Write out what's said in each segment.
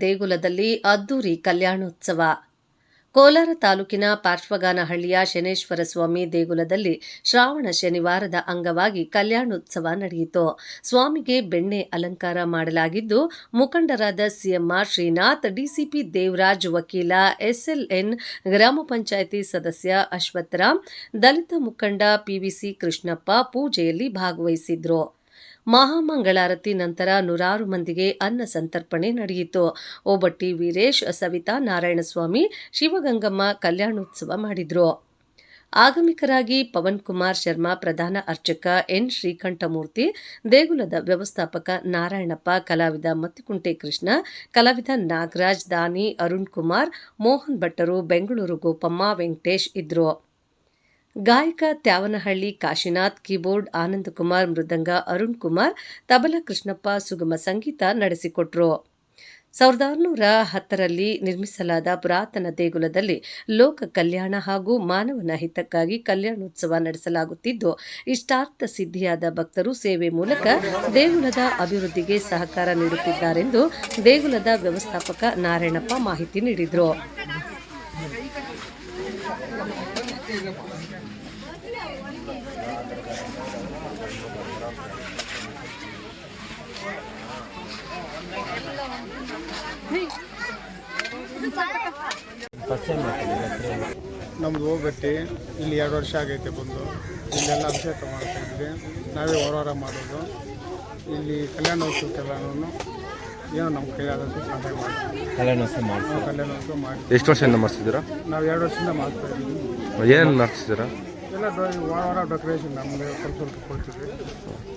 ದೇಗುಲದಲ್ಲಿ ಅದ್ದೂರಿ ಕಲ್ಯಾಣೋತ್ಸವ. ಕೋಲಾರ ತಾಲೂಕಿನ ಪಾರ್ಶ್ವಗಾನಹಳ್ಳಿಯ ಶನೇಶ್ವರ ಸ್ವಾಮಿ ದೇಗುಲದಲ್ಲಿ ಶ್ರಾವಣ ಶನಿವಾರದ ಅಂಗವಾಗಿ ಕಲ್ಯಾಣೋತ್ಸವ ನಡೆಯಿತು. ಸ್ವಾಮಿಗೆ ಬೆಣ್ಣೆ ಅಲಂಕಾರ ಮಾಡಲಾಗಿದ್ದು, ಮುಖಂಡರಾದ ಸಿಎಂಆರ್ ಶ್ರೀನಾಥ್, ಡಿಸಿಪಿ ದೇವರಾಜ್, ವಕೀಲ ಎಸ್ಎಲ್ಎನ್, ಗ್ರಾಮ ಪಂಚಾಯಿತಿ ಸದಸ್ಯ ಅಶ್ವತ್ಥರಾಮ್, ದಲಿತ ಮುಖಂಡ ಪಿವಿಸಿ ಕೃಷ್ಣಪ್ಪ ಪೂಜೆಯಲ್ಲಿ ಭಾಗವಹಿಸಿದ್ರು. ಮಹಾಮಂಗಳಾರತಿ ನಂತರ ನೂರಾರು ಮಂದಿಗೆ ಅನ್ನ ಸಂತರ್ಪಣೆ ನಡೆಯಿತು. ಓಬಟ್ಟಿ ವೀರೇಶ್, ಸವಿತಾ ನಾರಾಯಣಸ್ವಾಮಿ, ಶಿವಗಂಗಮ್ಮ ಕಲ್ಯಾಣೋತ್ಸವ ಮಾಡಿದರು. ಆಗಮಿಕರಾಗಿ ಪವನ್ ಕುಮಾರ್ ಶರ್ಮಾ ಪ್ರಧಾನ ಅರ್ಚಕ, ಎನ್. ಶ್ರೀಕಂಠಮೂರ್ತಿ, ದೇಗುಲದ ವ್ಯವಸ್ಥಾಪಕ ನಾರಾಯಣಪ್ಪ, ಕಲಾವಿದ ಮತ್ತಿಕುಂಟೆ ಕೃಷ್ಣ, ಕಲಾವಿದ ನಾಗರಾಜ್, ದಾನಿ ಅರುಣ್ ಕುಮಾರ್, ಮೋಹನ್ ಭಟ್ಟರು, ಬೆಂಗಳೂರು ಗೋಪಮ್ಮ ವೆಂಕಟೇಶ್ ಇದ್ರು. ಗಾಯಕ ತ್ಯಾವನಹಳ್ಳಿ, ಕಾಶಿನಾಥ್, ಕೀಬೋರ್ಡ್ ಆನಂದಕುಮಾರ್ ಮೃದಂಗ ಅರುಣ್ ಕುಮಾರ್, ತಬಲ ಕೃಷ್ಣಪ್ಪ ಸುಗಮ ಸಂಗೀತ ನಡೆಸಿಕೊಟ್ರು. ಸಾವಿರದ ಆರುನೂರ ಹತ್ತರಲ್ಲಿ ನಿರ್ಮಿಸಲಾದ ಪುರಾತನ ದೇಗುಲದಲ್ಲಿ ಲೋಕ ಕಲ್ಯಾಣ ಹಾಗೂ ಮಾನವನ ಹಿತಕ್ಕಾಗಿ ಕಲ್ಯಾಣೋತ್ಸವ ನಡೆಸಲಾಗುತ್ತಿದ್ದು, ಇಷ್ಟಾರ್ಥ ಸಿದ್ಧಿಯಾದ ಭಕ್ತರು ಸೇವೆ ಮೂಲಕ ದೇಗುಲದ ಅಭಿವೃದ್ಧಿಗೆ ಸಹಕಾರ ನೀಡುತ್ತಿದ್ದಾರೆಂದು ದೇಗುಲದ ವ್ಯವಸ್ಥಾಪಕ ನಾರಾಯಣಪ್ಪ ಮಾಹಿತಿ ನೀಡಿದರು. ನಮ್ದು ಹೋಗ್ಬಿಟ್ಟು ಇಲ್ಲಿ ಎರಡು ವರ್ಷ ಆಗೈತೆ ಬಂದು. ಇಲ್ಲೆಲ್ಲ ಅಭಿಷೇಕ ಮಾಡ್ತಾ ಇದ್ವಿ. ನಾವೇ ಹೊರವರ ಮಾಡೋದು. ಇಲ್ಲಿ ಕಲ್ಯಾಣೋತ್ಸವಕ್ಕೆಲ್ಲನೂ ಏನೋ ನಮ್ಮ ಕೈಯಾದಂಥ ಸಹಾಯ ಮಾಡ್ತೀವಿ. ಕಲ್ಯಾಣೋತ್ಸವ ಮಾಡಿ ನಾವು ಕಲ್ಯಾಣೋತ್ಸವ ಮಾಡಿ ಎಷ್ಟು ವರ್ಷದಿಂದ ಮಾಡ್ತಿದ್ದೀರಾ? ನಾವು ಎರಡು ವರ್ಷದಿಂದ ಮಾಡ್ತಾ ಇದ್ದೀವಿ. ಏನು ನಡೆಸ್ತೀರಾ ಎಲ್ಲ ವಾರ ವಾರ ಡೆಕೋರೇಷನ್ ನಮ್ಮದೇ ಸ್ವಲ್ಪ ಸ್ವಲ್ಪ ಕೊಡ್ತೀವಿ.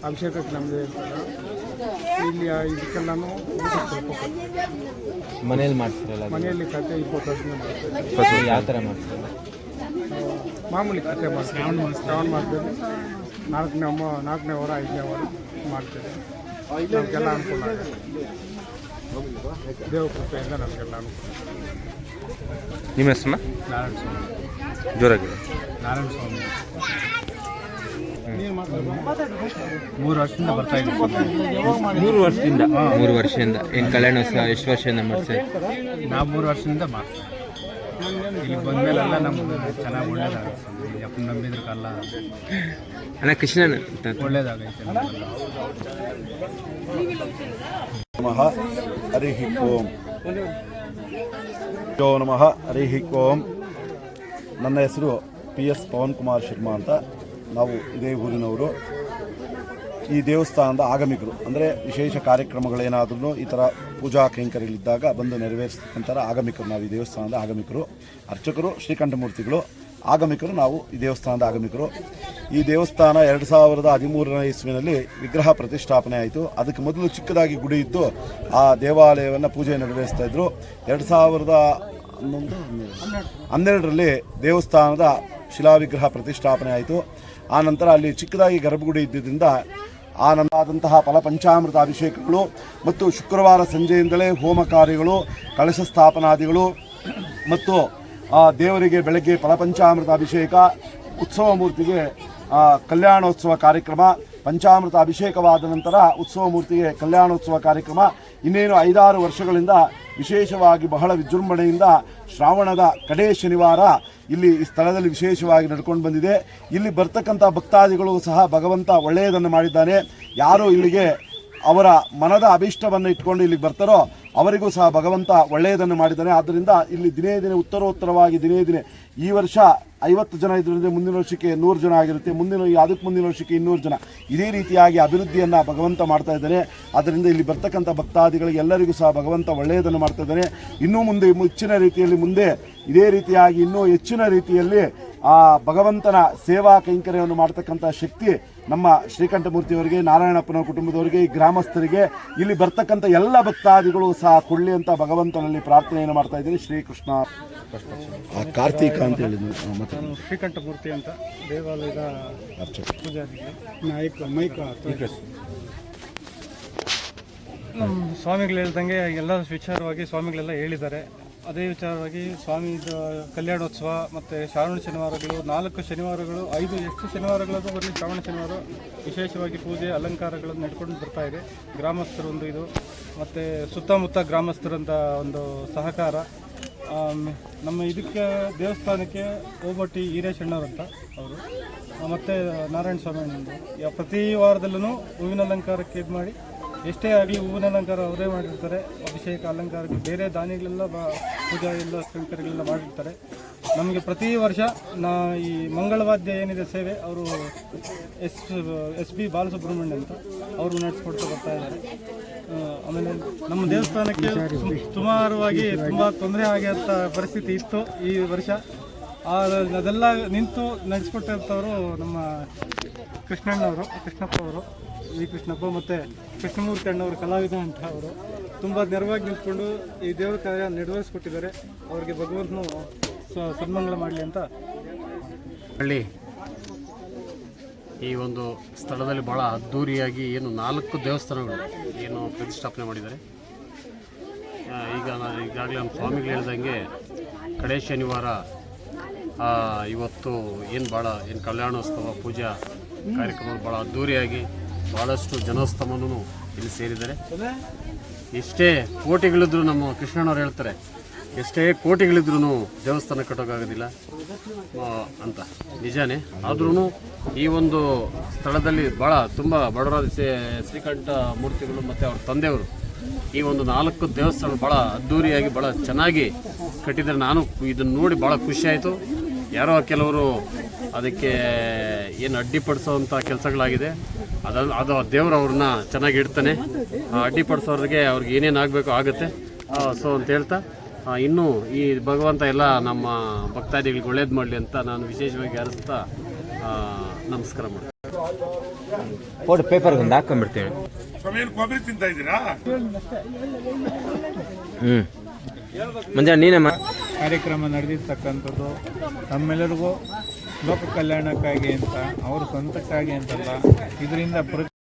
ಅಭಿಷೇಕಕ್ಕೆ ನಮ್ಮದೇ ಇಲ್ಲಿ ಊಟ ಸ್ವಲ್ಪ ಮನೇಲಿ ಮಾಡ್ತೀರಲ್ಲ ಮನೆಯಲ್ಲಿ ಕತೆ ಇಪ್ಪತ್ತು ವರ್ಷ ಯಾವ ಥರ ಮಾಡ್ತೀರಲ್ಲ? ಮಾಮೂಲಿ ಕತೆ ಮಾಡ್ತೀವಿ ಶ್ರಾವಣ ಮಾಡ್ತೀವಿ ನಾಲ್ಕನೇ ಅಮ್ಮ ನಾಲ್ಕನೇ ವಾರ ಐದನೇ ವಾರ ಮಾಡ್ತೀವಿ ನಮಗೆಲ್ಲ ಅನುಕೂಲ ಆಗುತ್ತೆ. ದೇವ ಕೃಪೆಯಿಂದ ನಮಗೆಲ್ಲ ಅನುಕೂಲ ನಿಮ್ಮ ಹೆಸರನ್ನ ನಾರಾಯಣ ಸ್ವಾಮಿ ಜೋರಾಗಿ ನಾರಾಯಣ ಸ್ವಾಮಿ ಮೂರು ವರ್ಷದಿಂದ ಬರ್ತಾ ಇದ್ದೀವಿ ಮೂರು ವರ್ಷದಿಂದ? ಮೂರು ವರ್ಷದಿಂದ. ಏನು ಕಲ್ಯಾಣೋತ್ಸವ ಎಷ್ಟು ವರ್ಷದಿಂದ ಮಾಡ್ತೀವಿ ನಾವು ಮೂರು ವರ್ಷದಿಂದ ಮಾಡ್ತೀವಿ. ಇಲ್ಲಿ ಬಂದಮೇಲೆಲ್ಲ ನಮ್ಗೆ ಚೆನ್ನಾಗಿ ಒಳ್ಳೇದಾಗುತ್ತೆ. ಸ್ವಾಮಿ ಅಪ್ಪನ ಅಲ್ಲ ಅಣ್ಣ ಕೃಷ್ಣನ ಒಳ್ಳೇದಾಗೈತೆ ನಮಗೆಲ್ಲ ನಮಃ ಹರಿ ಓಂ. ಯೋ ನಮಃ ಹರಿ ಓಂ. ನನ್ನ ಹೆಸರು ಪಿ ಎಸ್ ಪವನ್ ಕುಮಾರ್ ಶರ್ಮಾ ಅಂತ. ನಾವು ಇದೇ ಊರಿನವರು. ಈ ದೇವಸ್ಥಾನದ ಆಗಮಿಕರು ಅಂದರೆ ವಿಶೇಷ ಕಾರ್ಯಕ್ರಮಗಳೇನಾದ್ರೂ ಈ ಥರ ಪೂಜಾ ಕೈಂಕರ್ಯಗಳಿದ್ದಾಗ ಬಂದು ನೆರವೇರಿಸ್ತಕ್ಕಂಥ ಆಗಮಿಕರು. ನಾವು ಈ ದೇವಸ್ಥಾನದ ಆಗಮಿಕರು, ಅರ್ಚಕರು, ಶ್ರೀಕಂಠಮೂರ್ತಿಗಳು ಆಗಮಿಕರು ನಾವು ಈ ದೇವಸ್ಥಾನದ ಆಗಮಿಕರು. ಈ ದೇವಸ್ಥಾನ ಎರಡು ಸಾವಿರದ ಹದಿಮೂರನೇ ಇಸ್ವಿನಲ್ಲಿ ವಿಗ್ರಹ ಪ್ರತಿಷ್ಠಾಪನೆ ಆಯಿತು. ಅದಕ್ಕೆ ಮೊದಲು ಚಿಕ್ಕದಾಗಿ ಗುಡಿ ಇದ್ದು ಆ ದೇವಾಲಯವನ್ನು ಪೂಜೆ ನೆರವೇರಿಸ್ತಾ ಇದ್ದರು ಎರಡು ಸಾವಿರದ ಹನ್ನೊಂದು, ಹನ್ನೆರಡರಲ್ಲಿ ದೇವಸ್ಥಾನದ ಶಿಲಾವಿಗ್ರಹ ಪ್ರತಿಷ್ಠಾಪನೆ ಆಯಿತು. ಆ ನಂತರ ಅಲ್ಲಿ ಚಿಕ್ಕದಾಗಿ ಗರ್ಭಗುಡಿ ಇದ್ದಿದ್ದರಿಂದ ಆನಂದಾದಂತಹ ಫಲಪಂಚಾಮೃತ ಅಭಿಷೇಕಗಳು ಮತ್ತು ಶುಕ್ರವಾರ ಸಂಜೆಯಿಂದಲೇ ಹೋಮ ಕಾರ್ಯಗಳು, ಕಳಶ ಸ್ಥಾಪನಾದಿಗಳು ಮತ್ತು ಆ ದೇವರಿಗೆ ಬೆಳಗ್ಗೆ ಫಲಪಂಚಾಮೃತ ಅಭಿಷೇಕ, ಉತ್ಸವ ಮೂರ್ತಿಗೆ ಕಲ್ಯಾಣೋತ್ಸವ ಕಾರ್ಯಕ್ರಮ, ಪಂಚಾಮೃತ ಅಭಿಷೇಕವಾದ ನಂತರ ಉತ್ಸವ ಮೂರ್ತಿಗೆ ಕಲ್ಯಾಣೋತ್ಸವ ಕಾರ್ಯಕ್ರಮ. ಇನ್ನೇನು ಐದಾರು ವರ್ಷಗಳಿಂದ ವಿಶೇಷವಾಗಿ ಬಹಳ ವಿಜೃಂಭಣೆಯಿಂದ ಶ್ರಾವಣದ ಕಡೇ ಶನಿವಾರ ಇಲ್ಲಿ ಈ ಸ್ಥಳದಲ್ಲಿ ವಿಶೇಷವಾಗಿ ನಡ್ಕೊಂಡು ಬಂದಿದೆ. ಇಲ್ಲಿ ಬರ್ತಕ್ಕಂಥ ಭಕ್ತಾದಿಗಳು ಸಹ ಭಗವಂತ ಒಳ್ಳೆಯದನ್ನು ಮಾಡಿದ್ದಾನೆ. ಯಾರು ಇಲ್ಲಿಗೆ ಅವರ ಮನದ ಅಭೀಷ್ಟವನ್ನು ಇಟ್ಕೊಂಡು ಇಲ್ಲಿಗೆ ಬರ್ತಾರೋ ಅವರಿಗೂ ಸಹ ಭಗವಂತ ಒಳ್ಳೆಯದನ್ನು ಮಾಡಿದ್ದಾನೆ. ಆದ್ದರಿಂದ ಇಲ್ಲಿ ದಿನೇ ದಿನೇ ಉತ್ತರೋತ್ತರವಾಗಿ ದಿನೇ ದಿನೇ ಈ ವರ್ಷ ಐವತ್ತು ಜನ ಇದರಿಂದ ಮುಂದಿನ ವರ್ಷಕ್ಕೆ ನೂರು ಜನ ಆಗಿರುತ್ತೆ. ಮುಂದಿನ ಅದಕ್ಕೆ ಮುಂದಿನ ವರ್ಷಕ್ಕೆ ಇನ್ನೂರು ಜನ. ಇದೇ ರೀತಿಯಾಗಿ ಅಭಿವೃದ್ಧಿಯನ್ನು ಭಗವಂತ ಮಾಡ್ತಾ ಇದ್ದಾನೆ ಆದ್ದರಿಂದ ಇಲ್ಲಿ ಬರ್ತಕ್ಕಂಥ ಭಕ್ತಾದಿಗಳಿಗೆ ಎಲ್ಲರಿಗೂ ಸಹ ಭಗವಂತ ಒಳ್ಳೆಯದನ್ನು ಮಾಡ್ತಾ ಇದ್ದಾನೆ ಇನ್ನೂ ಮುಂದೆ ಹೆಚ್ಚಿನ ರೀತಿಯಲ್ಲಿ ಮುಂದೆ, ಇದೇ ರೀತಿಯಾಗಿ ಇನ್ನೂ ಹೆಚ್ಚಿನ ರೀತಿಯಲ್ಲಿ ಆ ಭಗವಂತನ ಸೇವಾ ಕೈಂಕರ್ಯವನ್ನು ಮಾಡ್ತಕ್ಕಂಥ ಶಕ್ತಿ ನಮ್ಮ ಶ್ರೀಕಂಠಮೂರ್ತಿಯವರಿಗೆ ನಾರಾಯಣಪ್ಪನ ಕುಟುಂಬದವರಿಗೆ ಈ ಗ್ರಾಮಸ್ಥರಿಗೆ ಇಲ್ಲಿ ಬರ್ತಕ್ಕಂಥ ಎಲ್ಲ ಭಕ್ತಾದಿಗಳು ಸಹ ಕೊಡಲಿ ಅಂತ ಭಗವಂತನಲ್ಲಿ ಪ್ರಾರ್ಥನೆಯನ್ನು ಮಾಡ್ತಾ ಇದ್ದೀನಿ. ಶ್ರೀಕೃಷ್ಣ. ಕಾರ್ತೀಕ ಅಂತ ಹೇಳಿದ್ರು ಶ್ರೀಕಂಠಮೂರ್ತಿ ಅಂತ ದೇವಾಲಯದ ಅರ್ಚಕ. ಪೂಜಾರಿಗೆ ನಾಯಕ ಮೈಕ ನಮ್ಮ ಸ್ವಾಮಿಗಳು ಹೇಳ್ದಂಗೆ ಎಲ್ಲ ವಿಚಾರವಾಗಿ ಸ್ವಾಮಿಗಳೆಲ್ಲ ಹೇಳಿದ್ದಾರೆ. ಅದೇ ವಿಚಾರವಾಗಿ ಸ್ವಾಮಿ ಕಲ್ಯಾಣೋತ್ಸವ ಮತ್ತು ಶ್ರಾವಣ ಶನಿವಾರಗಳು, ನಾಲ್ಕು ಶನಿವಾರಗಳು, ಐದು, ಎಷ್ಟು ಶನಿವಾರಗಳದು ಬರಲಿ, ಶ್ರಾವಣ ಶನಿವಾರ ವಿಶೇಷವಾಗಿ ಪೂಜೆ, ಅಲಂಕಾರಗಳನ್ನು ನಡ್ಕೊಂಡು ಬರ್ತಾ ಇದೆ. ಗ್ರಾಮಸ್ಥರೊಂದು ಇದು. ಮತ್ತು ಸುತ್ತಮುತ್ತ ಗ್ರಾಮಸ್ಥರಂಥ ಒಂದು ಸಹಕಾರ. ನಮ್ಮ ಇದಕ್ಕೆ, ದೇವಸ್ಥಾನಕ್ಕೆ ಓಬಟ್ಟಿ ಅಂತ ಅವರು. ಮತ್ತು ನಾರಾಯಣ ಸ್ವಾಮಿ ಒಂದು ಪ್ರತಿ ವಾರದಲ್ಲೂ ಹೂವಿನ ಅಲಂಕಾರಕ್ಕೆ ಇದು ಮಾಡಿ ಎಷ್ಟೇ ಆಗಲಿ ಹೂವಿನ ಅಲಂಕಾರ ಅವರೇ ಮಾಡಿರ್ತಾರೆ, ಅಭಿಷೇಕ, ಅಲಂಕಾರಕ್ಕೆ ಬೇರೆ ದಾನಿಗಳೆಲ್ಲ ಬಾ, ಪೂಜಾ ಎಲ್ಲ ಕೈಂಕರ್ಯಗಳೆಲ್ಲ ಮಾಡಿರ್ತಾರೆ. ನಮಗೆ ಪ್ರತಿ ವರ್ಷ ನಾ ಈ ಮಂಗಳವಾದ್ಯ ಏನಿದೆ ಸೇವೆ, ಅವರು ಎಸ್ ಎಸ್ ಬಿ ಬಾಲಸುಬ್ರಹ್ಮಣ್ಯ ಅಂತ ಅವರು ನಡೆಸ್ಕೊಡ್ತಾ ಬರ್ತಾ ಇದ್ದಾರೆ. ಆಮೇಲೆ ನಮ್ಮ ದೇವಸ್ಥಾನಕ್ಕೆ ಸುಮಾರುವಾಗಿ ತುಂಬ ತೊಂದರೆ ಆಗಿರೋ ಪರಿಸ್ಥಿತಿ ಇತ್ತು ಈ ವರ್ಷ. ಅದೆಲ್ಲ ನಿಂತು ನಡೆಸ್ಕೊಟ್ಟಿರ್ತವರು ನಮ್ಮ ಕೃಷ್ಣಣ್ಣವರು, ಕೃಷ್ಣಪ್ಪ ಅವರು, ವಿ ಕೃಷ್ಣಪ್ಪ ಮತ್ತು ಕೃಷ್ಣಮೂರ್ತಿ ಅಣ್ಣವರು ಕಲಾವಿದ ಅಂತ ಅವರು. ತುಂಬ ನೆರವಾಗಿ ನಿಂತ್ಕೊಂಡು ಈ ದೇವರ ಕಾರ್ಯ ನೆರವೇರಿಸ್ಕೊಟ್ಟಿದ್ದಾರೆ. ಅವರಿಗೆ ಭಗವಂತನು ಸ- ಸನ್ಮಂಗಲ ಮಾಡಲಿ ಅಂತ. ಹಳ್ಳಿ. ಈ ಒಂದು ಸ್ಥಳದಲ್ಲಿ ಭಾಳ ಅದ್ಧೂರಿಯಾಗಿ ಏನು ನಾಲ್ಕು ದೇವಸ್ಥಾನಗಳು ಏನು ಪ್ರತಿಷ್ಠಾಪನೆ ಮಾಡಿದ್ದಾರೆ. ಈಗ ನಾನು ಈಗಾಗಲೇ ನಮ್ಮ ಸ್ವಾಮಿಗಳು ಹೇಳ್ದಂಗೆ ಕಡೆ ಶನಿವಾರ ಇವತ್ತು ಏನು ಭಾಳ ಏನು ಕಲ್ಯಾಣೋತ್ಸವ, ಪೂಜಾ ಕಾರ್ಯಕ್ರಮ ಭಾಳ ಅದ್ಧೂರಿಯಾಗಿ ಭಾಳಷ್ಟು ಜನಸ್ತಮನೂ ಇಲ್ಲಿ ಸೇರಿದ್ದಾರೆ. ಎಷ್ಟೇ ಕೋಟಿಗಳಿದ್ರು ನಮ್ಮ ಕೃಷ್ಣನವ್ರು ಹೇಳ್ತಾರೆ, ಎಷ್ಟೇ ಕೋಟಿಗಳಿದ್ರು ದೇವಸ್ಥಾನ ಕಟ್ಟೋಕ್ಕಾಗೋದಿಲ್ಲ ಅಂತ. ನಿಜಾನೇ. ಆದ್ರೂ ಈ ಒಂದು ಸ್ಥಳದಲ್ಲಿ ಭಾಳ ತುಂಬ ಬಡವರಾದ ಶ್ರೀ- ಶ್ರೀಕಂಠ ಮೂರ್ತಿಗಳು ಮತ್ತು ಅವ್ರ ತಂದೆಯವರು ಈ ಒಂದು ನಾಲ್ಕು ದೇವಸ್ಥಾನ ಭಾಳ ಅದ್ಧೂರಿಯಾಗಿ ಭಾಳ ಚೆನ್ನಾಗಿ ಕಟ್ಟಿದರೆ ನಾನು ಇದನ್ನು ನೋಡಿ ಭಾಳ ಖುಷಿಯಾಯಿತು ಯಾರೋ ಕೆಲವರು ಅದಕ್ಕೆ ಏನು ಅಡ್ಡಿಪಡಿಸೋವಂಥ ಕೆಲಸಗಳಾಗಿದೆ. ಅದಲ್ಲ ಅದು ದೇವರು ಅವ್ರನ್ನ ಚೆನ್ನಾಗಿ ಇಡ್ತಾನೆ. ಆ ಅಡ್ಡಿಪಡಿಸೋರಿಗೆ ಅವ್ರಿಗೆ ಏನೇನು ಆಗಬೇಕು ಆಗುತ್ತೆ. ಸೊ ಅಂತ ಹೇಳ್ತಾ ಇನ್ನೂ ಈ ಭಗವಂತ ಎಲ್ಲ ನಮ್ಮ ಭಕ್ತಾದಿಗಳಿಗೆ ಒಳ್ಳೇದು ಮಾಡಲಿ ಅಂತ ನಾನು ವಿಶೇಷವಾಗಿ ಹಾರಿಸ್ತಾ ನಮಸ್ಕಾರ ಮಾಡ್ತೀನಿ. ಫೋಟೋ ಪೇಪರ್ ಒಂದು ಹಾಕೊಂಡ್ಬಿಡ್ತೀವಿ. ಹ್ಞೂ ಮಂಜ ನೀನೇ ಕಾರ್ಯಕ್ರಮ ನಡೆದಿರ್ತಕ್ಕಂಥದ್ದು ನಮ್ಮೆಲ್ಲರಿಗೂ ಲೋಕ ಕಲ್ಯಾಣಕ್ಕಾಗಿ ಅಂತ ಅವ್ರ ಸ್ವಂತಕ್ಕಾಗಿ ಅಂತಲ್ಲ ಇದರಿಂದ ಪ್ರತಿ